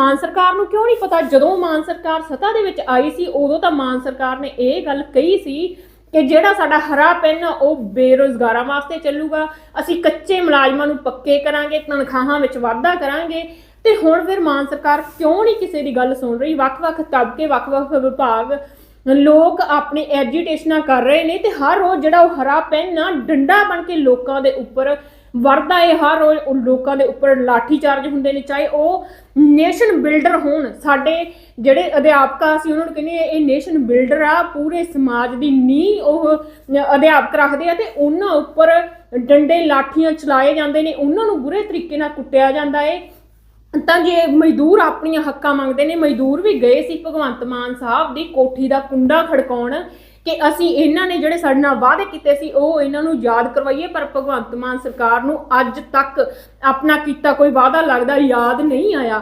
ਮਾਨ ਸਰਕਾਰ ਨੂੰ ਕਿਉਂ ਨਹੀਂ ਪਤਾ? ਜਦੋਂ ਮਾਨ ਸਰਕਾਰ ਸੱਤਾ ਦੇ ਵਿੱਚ ਆਈ ਸੀ, ਉਦੋਂ ਤਾਂ ਮਾਨ ਸਰਕਾਰ ਨੇ ਇਹ ਗੱਲ ਕਹੀ ਸੀ ਕਿ ਜਿਹੜਾ ਸਾਡਾ ਹਰਾ ਪੈਨ, ਉਹ ਬੇਰੋਜ਼ਗਾਰਾਂ ਵਾਸਤੇ ਚੱਲੂਗਾ। ਅਸੀਂ ਕੱਚੇ ਮੁਲਾਜ਼ਮਾਂ ਨੂੰ ਪੱਕੇ ਕਰਾਂਗੇ, ਤਨਖਾਹਾਂ ਵਿੱਚ ਵਾਧਾ ਕਰਾਂਗੇ। ਤੇ ਹੁਣ ਫਿਰ ਮਾਨ ਸਰਕਾਰ ਕਿਉਂ ਨਹੀਂ ਕਿਸੇ ਦੀ ਗੱਲ ਸੁਣ ਰਹੀ? ਵੱਖ-ਵੱਖ ਤਬਕੇ, ਵੱਖ-ਵੱਖ ਵਿਭਾਗ ਲੋਕ ਆਪਣੇ ਐਜੀਟੇਸ਼ਨਾਂ ਕਰ ਰਹੇ ਨੇ ਤੇ ਹਰ ਰੋਜ਼ ਜਿਹੜਾ ਉਹ ਹਰਾ ਪੈਨ ਨਾ ਡੰਡਾ ਬਣ ਕੇ ਲੋਕਾਂ ਦੇ ਉੱਪਰ ਵਰਦਾ ਹੈ ਹਰ ਰੋਜ਼ ਉਹ ਲੋਕਾਂ ਦੇ ਉੱਪਰ ਲਾਠੀ ਚਾਰਜ ਹੁੰਦੇ ਨੇ, ਚਾਹੇ ਉਹ ਨੇਸ਼ਨ ਬਿਲਡਰ ਹੋਣ। ਸਾਡੇ ਜਿਹੜੇ ਅਧਿਆਪਕਾ ਆ ਅਸੀਂ ਉਹਨਾਂ ਨੂੰ ਕਹਿੰਦੇ ਇਹ ਨੇਸ਼ਨ ਬਿਲਡਰ ਆ, ਪੂਰੇ ਸਮਾਜ ਦੀ ਨੀਂਹ ਉਹ ਅਧਿਆਪਕ ਰੱਖਦੇ ਆ ਤੇ ਉਹਨਾਂ ਉੱਪਰ ਡੰਡੇ ਲਾਠੀਆਂ ਚਲਾਏ ਜਾਂਦੇ ਨੇ, ਉਹਨਾਂ ਨੂੰ ਬੁਰੇ ਤਰੀਕੇ ਨਾਲ ਕੁੱਟਿਆ ਜਾਂਦਾ ਏ। ਤਾਂ ਜੇ ਮਜ਼ਦੂਰ ਆਪਣੀਆਂ ਹੱਕਾਂ ਮੰਗਦੇ ਨੇ, ਮਜ਼ਦੂਰ ਵੀ ਗਏ ਸੀ ਭਗਵੰਤ ਮਾਨ ਸਾਹਿਬ ਦੀ ਕੋਠੀ ਦਾ ਕੁੰਡਾ ਖੜਕਾਉਣ ਕਿ ਅਸੀਂ ਇਹਨਾਂ ਨੇ ਜਿਹੜੇ ਸਾਡੇ ਨਾਲ ਵਾਅਦੇ ਕੀਤੇ ਸੀ, ਉਹ ਇਹਨਾਂ ਨੂੰ ਯਾਦ ਕਰਵਾਈਏ, ਪਰ ਭਗਵੰਤ ਮਾਨ ਸਰਕਾਰ ਨੂੰ ਅੱਜ ਤੱਕ ਆਪਣਾ ਕੀਤਾ ਕੋਈ ਵਾਅਦਾ ਲੱਗਦਾ, ਯਾਦ ਨਹੀਂ ਆਇਆ।